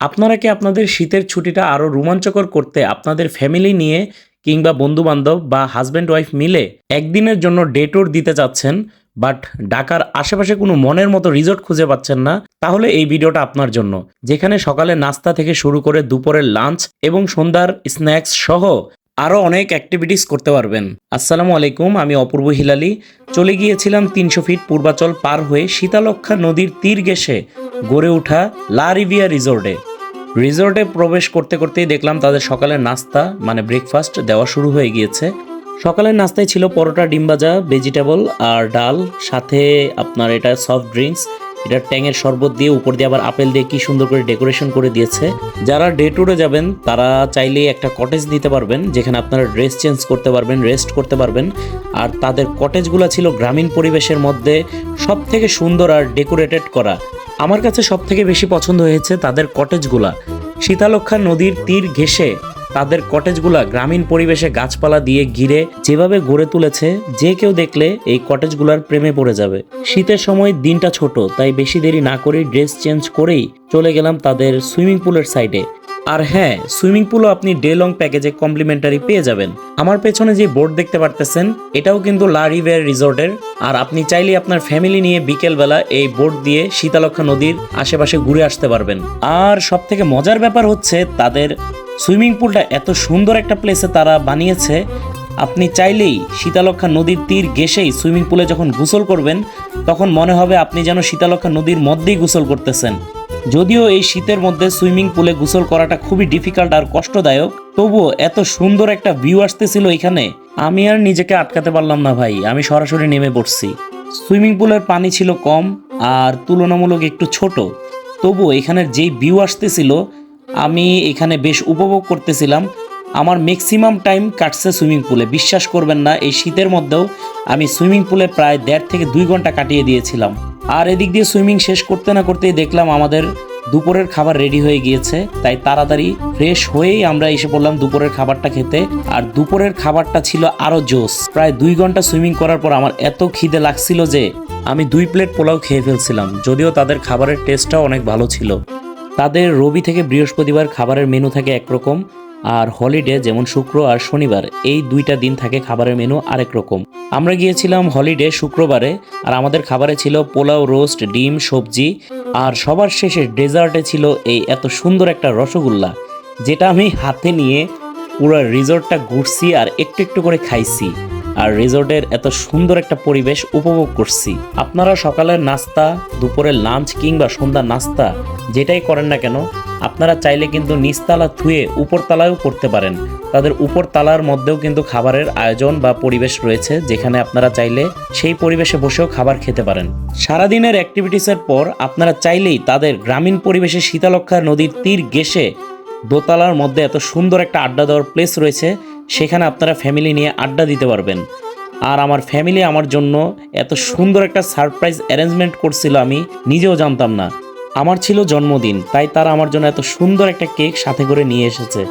আপনারা কি আপনাদের শীতের ছুটিটা আরও রোমাঞ্চকর করতে আপনাদের ফ্যামিলি নিয়ে কিংবা বন্ধু বান্ধব বা হাজব্যান্ড ওয়াইফ মিলে একদিনের জন্য ডে ট্যুর দিতে চাচ্ছেন বাট ঢাকার আশেপাশে কোনো মনের মতো রিসোর্ট খুঁজে পাচ্ছেন না? তাহলে এই ভিডিওটা আপনার জন্য, যেখানে সকালে নাস্তা থেকে শুরু করে দুপুরের লাঞ্চ এবং সন্ধ্যার স্ন্যাক্স সহ আরও অনেক অ্যাক্টিভিটিস করতে পারবেন। আসসালামু আলাইকুম, আমি অপূর্ব হিলালি। চলে গিয়েছিলাম তিনশো ফিট পূর্বাচল পার হয়ে শীতালক্ষা নদীর তীর ঘেঁষে। গড়ে ওঠা লা রিভিয়া রিসোর্টে। রিসোর্টে প্রবেশ করতে করতেই দেখলাম তাদের সকালের নাস্তা মানে ব্রেকফাস্ট দেওয়া শুরু হয়ে গিয়েছে। সকালের নাস্তায় ছিল পরোটা, ডিম ভাজা ভেজিটেবল আর ডাল, সাথে আপনার এটা সফট ড্রিঙ্কস এটা ট্যাঙের শরবত দিয়ে, উপর দিয়ে আবার আপেল দিয়ে কি সুন্দর করে ডেকোরেশন করে দিয়েছে। যারা ডে ট্যুরে যাবেন, তারা চাইলেই একটা কটেজ নিতে পারবেন, যেখানে আপনারা ড্রেস চেঞ্জ করতে পারবেন রেস্ট করতে পারবেন। আর তাদের কটেজগুলো ছিল গ্রামীণ পরিবেশের মধ্যে সব থেকে সুন্দর আর ডেকোরেটেড করা। আমার কাছে সব থেকে বেশি পছন্দ হয়েছে তাদের কটেজগুলা। শীতালক্ষা নদীর তীর ঘেঁষে তাদের কটেজগুলা গ্রামীণ পরিবেশে গাছপালা দিয়ে ঘিরে যেভাবে গড়ে তুলেছে, যে কেউ দেখলে এই কটেজগুলার প্রেমে পড়ে যাবে। শীতের সময় দিনটা ছোট, তাই বেশি দেরি না করে ড্রেস চেঞ্জ করেই চলে গেলাম তাদের সুইমিং পুলের সাইডে। আর হ্যাঁ সুইমিং পুলও আপনি ডে লং প্যাকেজে কমপ্লিমেন্টারি পেয়ে যাবেন। আমার পেছনে যে বোর্ড দেখতে পারতেছেন, এটাও কিন্তু লা রিভিয়ার রিসোর্টের। আর আপনি চাইলে আপনার ফ্যামিলি নিয়ে বিকেলবেলা এই বোট দিয়ে শীতালক্ষা নদীর আশেপাশে ঘুরে আসতে পারবেন। আর সব থেকে মজার ব্যাপার হচ্ছে, তাদের সুইমিং পুলটা এত সুন্দর একটা প্লেসে তারা বানিয়েছে। আপনি চাইলেই শীতালক্ষা নদীর তীর ঘেসেই সুইমিং পুলে যখন গোসল করবেন, তখন মনে হবে আপনি যেন শীতালক্ষা নদীর মধ্যেই গোসল করতেছেন। যদিও এই শীতের মধ্যে সুইমিং পুলে গোসল করাটা খুবই ডিফিকাল্ট আর কষ্টদায়ক, তবুও এত সুন্দর একটা ভিউ আসতেছিল এখানে, আমি আর নিজেকে আটকাতে পারলাম না ভাই, আমি সরাসরি নেমে পড়ছি। সুইমিং পুলের পানি ছিল কম আর তুলনামূলক একটু ছোট, তবুও এখানের যেই ভিউ আসতেছিল, আমি এখানে বেশ উপভোগ করতেছিলাম। আমার ম্যাক্সিমাম টাইম কাটছে সুইমিং পুলে, বিশ্বাস করবেন না, এই শীতের মধ্যেও আমি সুইমিং পুলে প্রায় দেড় থেকে দুই ঘণ্টা কাটিয়ে দিয়েছিলাম। আর এদিক দিয়ে সুইমিং শেষ করতে না করতেই দেখলাম আমাদের দুপুরের খাবার রেডি হয়ে গিয়েছে, তাই তাড়াতাড়ি ফ্রেশ হয়েই আমরা এসে পড়লাম দুপুরের খাবারটা খেতে। আর দুপুরের খাবারটা ছিল আরও জোস। প্রায় দুই ঘণ্টা সুইমিং করার পর আমার এত খিদে লাগছিল যে আমি দুই প্লেট পোলাও খেয়ে ফেলছিলাম, যদিও তাদের খাবারের টেস্টটাও অনেক ভালো ছিল। তাদের রবি থেকে বৃহস্পতিবার খাবারের মেনু থাকে একরকম আর হলিডে যেমন শুক্র আর শনিবার, এই দুইটা দিন থাকে খাবারের মেনু আরেক রকম। আমরা গিয়েছিলাম হলিডে শুক্রবারে, আর আমাদের খাবারে ছিল পোলাও রোস্ট, ডিম, সবজি, আর সবার শেষে ডেজার্টে ছিল এই এত সুন্দর একটা রসগোল্লা, যেটা আমি হাতে নিয়ে পুরো রিসর্টটা ঘুরছি আর একটু একটু করে খাইছি। আর রিসোর্টের এত সুন্দর একটা পরিবেশ উপভোগ করছি। আপনারা সকালের নাস্তা, দুপুরের লাঞ্চ কিংবা সন্ধ্যার নাস্তা যেটাই করেন না কেন, আপনারা চাইলে কিন্তু নিচতলা থুয়ে উপরতলায়ও করতে পারেন। তাদের উপরতলার মধ্যেও কিন্তু খাবারের আয়োজন বা পরিবেশ রয়েছে, যেখানে আপনারা চাইলে সেই পরিবেশে বসেও খাবার খেতে পারেন। সারাদিনের অ্যাক্টিভিটিসের পর আপনারা চাইলেই তাদের গ্রামীণ পরিবেশে শীতালক্ষা নদীর তীর ঘেঁষে দোতলার মধ্যে এত সুন্দর একটা আড্ডা দেওয়ার প্লেস রয়েছে সেখানে আপনারা ফ্যামিলি নিয়ে আড্ডা দিতে পারবেন। আর আমার ফ্যামিলি আমার জন্য এত সুন্দর একটা সারপ্রাইজ অ্যারেঞ্জমেন্ট করছিল আমি, নিজেও জানতাম না। আমার ছিল জন্মদিন, তাই তারা আমার জন্য এত সুন্দর একটা কেক সাথে করে নিয়ে এসেছে।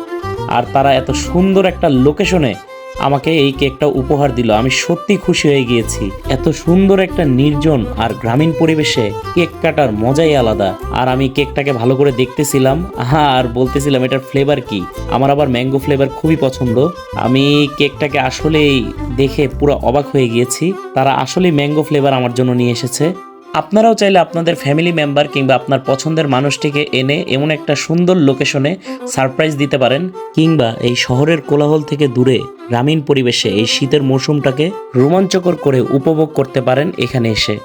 আর তারা এত সুন্দর একটা লোকেশনে আমাকে এই কেকটা উপহার দিল। আমি সত্যি খুশি হয়ে গিয়েছি। এত সুন্দর একটা নির্জন আর গ্রামীণ পরিবেশে কেক কাটার মজাই আলাদা। আর আমি কেকটাকে ভালো করে দেখতেছিলাম। আর বলতেছিলাম, এটার ফ্লেভার কি? আমার আবার ম্যাঙ্গো ফ্লেভার খুবই পছন্দ। আমি কেকটাকে আসলেই দেখে পুরো অবাক হয়ে গিয়েছি। তারা আসলেই ম্যাঙ্গো ফ্লেভার আমার জন্য নিয়ে এসেছে। আপনারাও চাইলে আপনাদের ফ্যামিলি মেম্বার কিংবা আপনার পছন্দের মানুষটিকে এনে এমন একটা সুন্দর লোকেশনে সারপ্রাইজ দিতে পারেন, কিংবা এই শহরের কোলাহল থেকে দূরে গ্রামীণ পরিবেশে এই শীতের মৌসুমটাকে রোমাঞ্চকর করে উপভোগ করতে পারেন এখানে এসে।